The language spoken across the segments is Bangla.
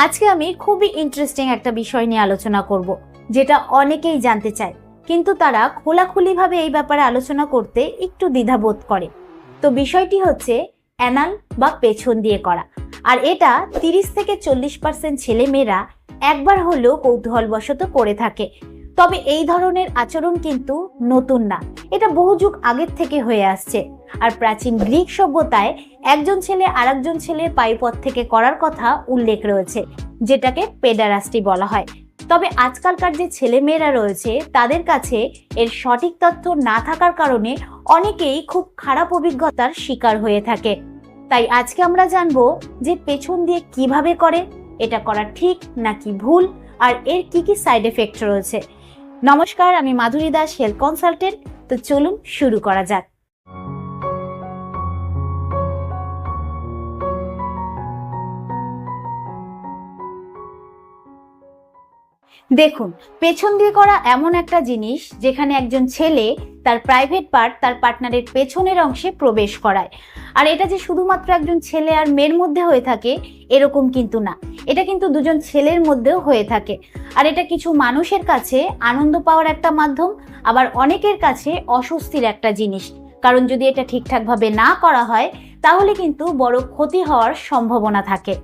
আজকে আমি খুবই ইন্টারেস্টিং একটা বিষয় নিয়ে আলোচনা করব, যেটা অনেকেই জানতে চায়। কিন্তু তারা খোলাখুলিভাবে এই ব্যাপারে আলোচনা করতে একটু দ্বিধাবোধ করে। তো বিষয়টি হচ্ছে অ্যানাল বা পেছন দিয়ে করা। আর এটা তিরিশ থেকে চল্লিশ পার্সেন্ট ছেলেমেয়েরা একবার হলেও কৌতূহলবশত করে থাকে। তবে এই ধরনের আচরণ কিন্তু নতুন না। এটা বহু যুগ আগের থেকে হয়ে আসছে। আর প্রাচীন গ্রিক সভ্যতায় একজন ছেলে আরেকজন ছেলের পাইপথ থেকে করার কথা উল্লেখ রয়েছে, যেটাকে পেডারাস্টি বলা হয়। তবে আজকালকার যে ছেলেমেয়েরা রয়েছে, তাদের কাছে এর সঠিক তথ্য না থাকার কারণে অনেকেই খুব খারাপ অভিজ্ঞতার শিকার হয়ে থাকে। তাই আজকে আমরা জানব যে পেছন দিয়ে কীভাবে করে, এটা করা ঠিক নাকি ভুল, আর এর কি কি সাইড এফেক্ট রয়েছে। নমস্কার, আমি মাধুরী দাস, হেলথ কনসালটেন্ট। তো চলুন শুরু করা যাক। দেখুন, পেছন দিয়ে করা এমন একটা জিনিস যেখানে একজন ছেলে তার প্রাইভেট পার্ট তার পার্টনারের পেছনের অংশে প্রবেশ করায়। আর এটা যে শুধুমাত্র একজন ছেলে আর মেয়ের মধ্যে হয়ে থাকে, এরকম কিন্তু না। এটা কিন্তু দুজন ছেলের মধ্যেও হয়ে থাকে। আর এটা কিছু মানুষের কাছে আনন্দ পাওয়ার একটা মাধ্যম, আবার অনেকের কাছে অস্বস্তির একটা জিনিস। কারণ যদি এটা ঠিকঠাকভাবে না করা হয়, তাহলে কিন্তু বড় ক্ষতি হওয়ার সম্ভাবনা থাকে।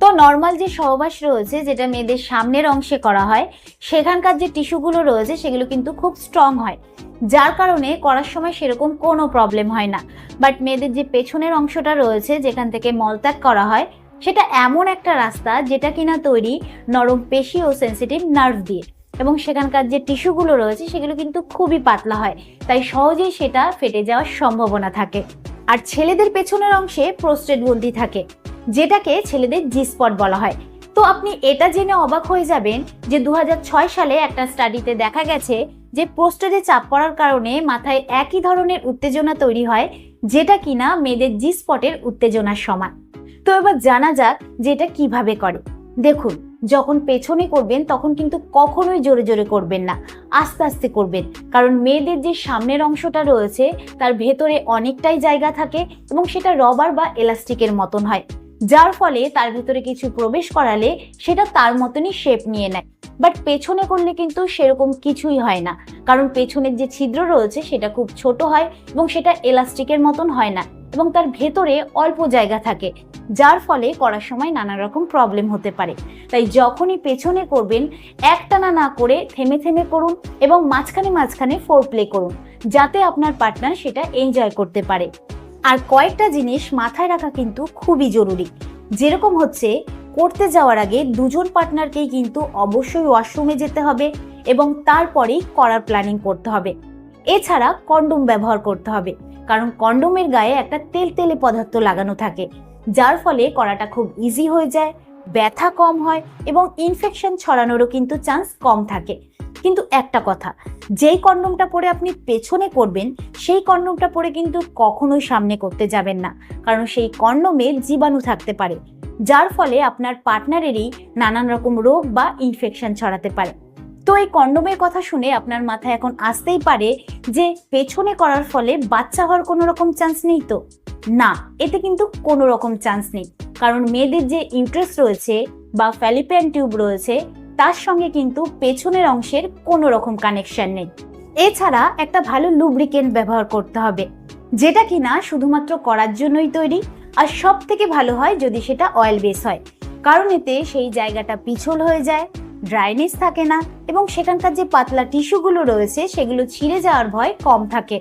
তো নর্মাল যে সহবাস রয়েছে, যেটা মেয়েদের সামনের অংশে করা হয়, সেখানকার যে টিস্যুগুলো রয়েছে, সেগুলো কিন্তু খুব স্ট্রং হয়। যার কারণে করার সময় সেরকম কোনো প্রবলেম হয় না। বাট মেয়েদের যে পেছনের অংশটা রয়েছে, যেখান থেকে মলত্যাগ করা হয় সেটা এমন একটা রাস্তা যেটা কিনা তৈরি নরম পেশি ও সেন্সিটিভ নার্ভ দিয়ে। এবং সেখানকার যে টিস্যুগুলো রয়েছে সেগুলো কিন্তু খুবই পাতলা হয়, তাই সহজেই সেটা ফেটে যাওয়ার সম্ভাবনা থাকে। আর ছেলেদের পেছনের অংশে প্রোস্টেট গ্রন্থি থাকে, যেটাকে ছেলেদের জি স্পট বলা হয়। তো আপনি এটা জেনে অবাক হয়ে যাবেন যে দু হাজার ছয় সালে একটা স্টাডিতে দেখা গেছে যে পোস্টারে চাপ পড়ার কারণে মাথায় একই ধরনের উত্তেজনা তৈরি হয়, যেটা কিনা মেয়েদের জি স্পটের উত্তেজনার সমান। তো এবার জানা যাক যে এটা কীভাবে করে। দেখুন, যখন পেছনে করবেন তখন কিন্তু কখনোই জোরে জোরে করবেন না, আস্তে আস্তে করবেন। কারণ মেয়েদের যে সামনের অংশটা রয়েছে, তার ভেতরে অনেকটাই জায়গা থাকে এবং সেটা রবার বা এলাস্টিকের মতন হয়। যার ফলে তার ভিতরে কিছু প্রবেশ করালে সেটা তার মতনই শেপ নিয়ে নেয়। বাট পেছনে করলে কিন্তু সেরকম কিছুই হয় না। কারণ পেছনের যে ছিদ্র রয়েছে, সেটা খুব ছোট হয় এবং সেটা এলাস্টিকের মতন হয় না। এবং তার ভেতরে অল্প জায়গা থাকে, যার ফলে করার সময় নানা রকম প্রবলেম হতে পারে। তাই যখনই পেছনে করবেন, একটানা না করে থেমে থেমে করুন এবং মাঝখানে মাঝখানে ফোর প্লে করুন, যাতে আপনার পার্টনার সেটা এনজয় করতে পারে। আর কয়েকটা জিনিস মাথায় রাখা কিন্তু খুবই জরুরি। যেরকম হচ্ছে, করতে যাওয়ার আগে দুজন পার্টনারকেই কিন্তু অবশ্যই ওয়াশরুমে যেতে হবে এবং তারপরেই করার প্ল্যানিং করতে হবে। এছাড়া কন্ডোম ব্যবহার করতে হবে। কারণ কন্ডোমের গায়ে একটা তেল তেলে পদার্থ লাগানো থাকে, যার ফলে করাটা খুব ইজি হয়ে যায়, ব্যথা কম হয় এবং ইনফেকশন ছড়ানোরও কিন্তু চান্স কম থাকে। কিন্তু একটা কথা, যেই কন্ডোমটা পরে আপনি পেছনে করবেন সেই কন্ডোমটা পরে কিন্তু কখনোই সামনে করতে যাবেন না, কারণ সেই কন্ডোমে জীবাণু থাকতে পারে, যার ফলে আপনার পার্টনারেরই নানান রকম রোগ বা ইনফেকশন ছড়াতে পারে। তো এই কন্ডোমের কথা শুনে আপনার মাথায় এখন আসতেই পারে যে পেছনে করার ফলে বাচ্চা হওয়ার কোনো রকম চান্স নেই তো? না, এতে কিন্তু কোনো রকম চান্স নেই। কারণ মেয়েদের যে ইন্টারেস্ট রয়েছে বা ফ্যালিপিয়ান টিউব রয়েছে, তার সঙ্গে কিন্তু পেছনের অংশের কোনো রকম কানেকশন নেই। এছাড়া একটা ভালো লুব্রিকেন্ট ব্যবহার করতে হবে, যেটা কিনা শুধুমাত্র করার জন্যই তৈরি আর সব থেকে ভালো হয় যদি সেটা অয়েল বেস হয়। কারণ এতে সেই জায়গাটা পিছল হয়ে যায় ড্রাইনেস থাকে না এবং সেখানকার যে পাতলা টিস্যুগুলো রয়েছে সেগুলো ছিঁড়ে যাওয়ার ভয় কম থাকে।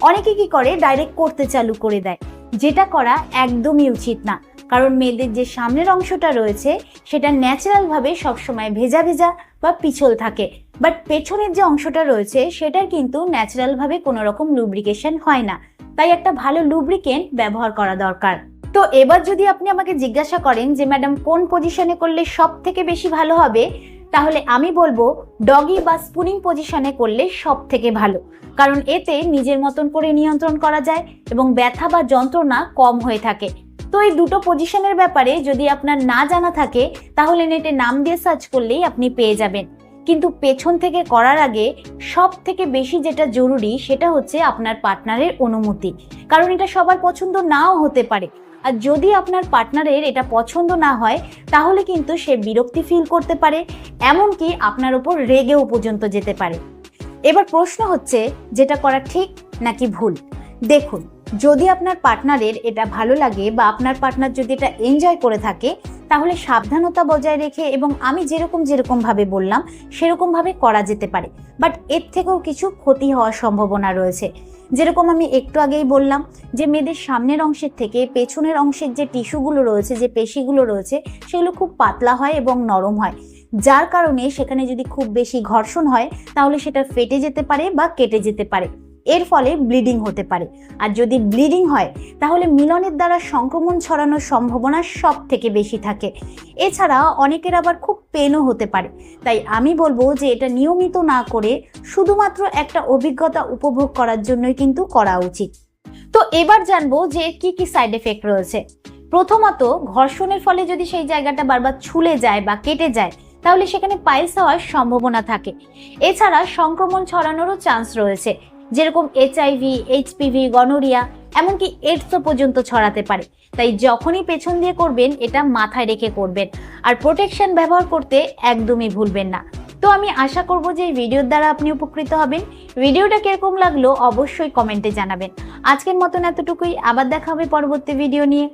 অনেকে কি করে? ডাইরেক্ট করতে চালু করে দেয়। যেটা করা একদমই উচিত না। কারণ মেয়েদের যে সামনের অংশটা রয়েছে সেটা ন্যাচারালভাবে সবসময় ভেজা ভেজা বা পিছল থাকে। বাট পেছনের যে অংশটা রয়েছে সেটার কিন্তু ন্যাচারালভাবে কোনো রকম লুব্রিকেশন হয় না। তাই একটা ভালো লুব্রিকেন্ট ব্যবহার করা দরকার। তো এবার যদি আপনি আমাকে জিজ্ঞাসা করেন যে, ম্যাডাম, কোন পজিশনে করলে সব থেকে বেশি ভালো হবে? তাহলে আমি বলব ডগি বা স্পুনিং পজিশনে করলে সব থেকে ভালো। কারণ এতে নিজের মতন করে নিয়ন্ত্রণ করা যায় এবং ব্যথা বা যন্ত্রণা কম হয়ে থাকে। তো এই দুটো পজিশনের ব্যাপারে যদি আপনার না জানা থাকে, তাহলে নেটে নাম দিয়ে সার্চ করলেই আপনি পেয়ে যাবেন। কিন্তু পেছন থেকে করার আগে সব থেকে বেশি যেটা জরুরি সেটা হচ্ছে আপনার পার্টনারের অনুমতি। কারণ এটা সবার পছন্দ নাও হতে পারে। আর যদি আপনার পার্টনারের এটা পছন্দ না হয়, তাহলে কিন্তু সে বিরক্তি ফিল করতে পারে, এমনকি আপনার উপর রেগেও পর্যন্ত যেতে পারে। এবার প্রশ্ন হচ্ছে, যেটা করা ঠিক নাকি ভুল? দেখুন, যদি আপনার পার্টনারের এটা ভালো লাগে বা আপনার পার্টনার যদি এটা এনজয় করে থাকে, তাহলে সাবধানতা বজায় রেখে এবং আমি যেরকম যেরকম ভাবে বললাম, সেরকম ভাবে করা যেতে পারে। বাট এর থেকেও কিছু ক্ষতি হওয়ার সম্ভাবনা রয়েছে। যেরকম আমি একটু আগেই বললাম যে মেয়েদের সামনের অংশের থেকে পেছনের অংশের যে টিস্যুগুলো রয়েছে, যে পেশিগুলো রয়েছে, সেগুলো খুব পাতলা হয় এবং নরম হয়। যার কারণে সেখানে যদি খুব বেশি ঘর্ষণ হয়, তাহলে সেটা ফেটে যেতে পারে বা কেটে যেতে পারে। এর ফলে ব্লিডিং হতে পারে। আর যদি ব্লিডিং হয়, তাহলে মিলনের দ্বারা সংক্রমণ ছড়ানোর সম্ভাবনা সব থেকে বেশি থাকে। এছাড়া অনেকের আবার খুব পেনও হতে পারে। তাই আমি বলব যে এটা নিয়মিত না করে শুধুমাত্র একটা অভিজ্ঞতা উপভোগ করার জন্যই কিন্তু করা উচিত। তো এবার জানব যে কি কি সাইড এফেক্ট রয়েছে। প্রথমত, ঘর্ষণের ফলে যদি সেই জায়গাটা বারবার ছুলে যায় বা কেটে যায়, তাহলে সেখানে পাইলস হওয়ার সম্ভাবনা থাকে। এছাড়া সংক্রমণ ছড়ানোরও চান্স রয়েছে। যেরকম এইচআইভি এইচপিভি গনোরিয়া এমনকি এডসও পর্যন্ত ছড়াতে পারে। তাই যখনই পেছন দিয়ে করবেন, এটা মাথায় রেখে করবেন। আর প্রোটেকশন ব্যবহার করতে একদমই ভুলবেন না। তো আমি আশা করব যে এই ভিডিওর দ্বারা আপনি উপকৃত হবেন। ভিডিওটা কীরকম লাগল অবশ্যই কমেন্টে জানাবেন। আজকের মতন এতটুকুই। আবার দেখা হবে পরবর্তী ভিডিও নিয়ে।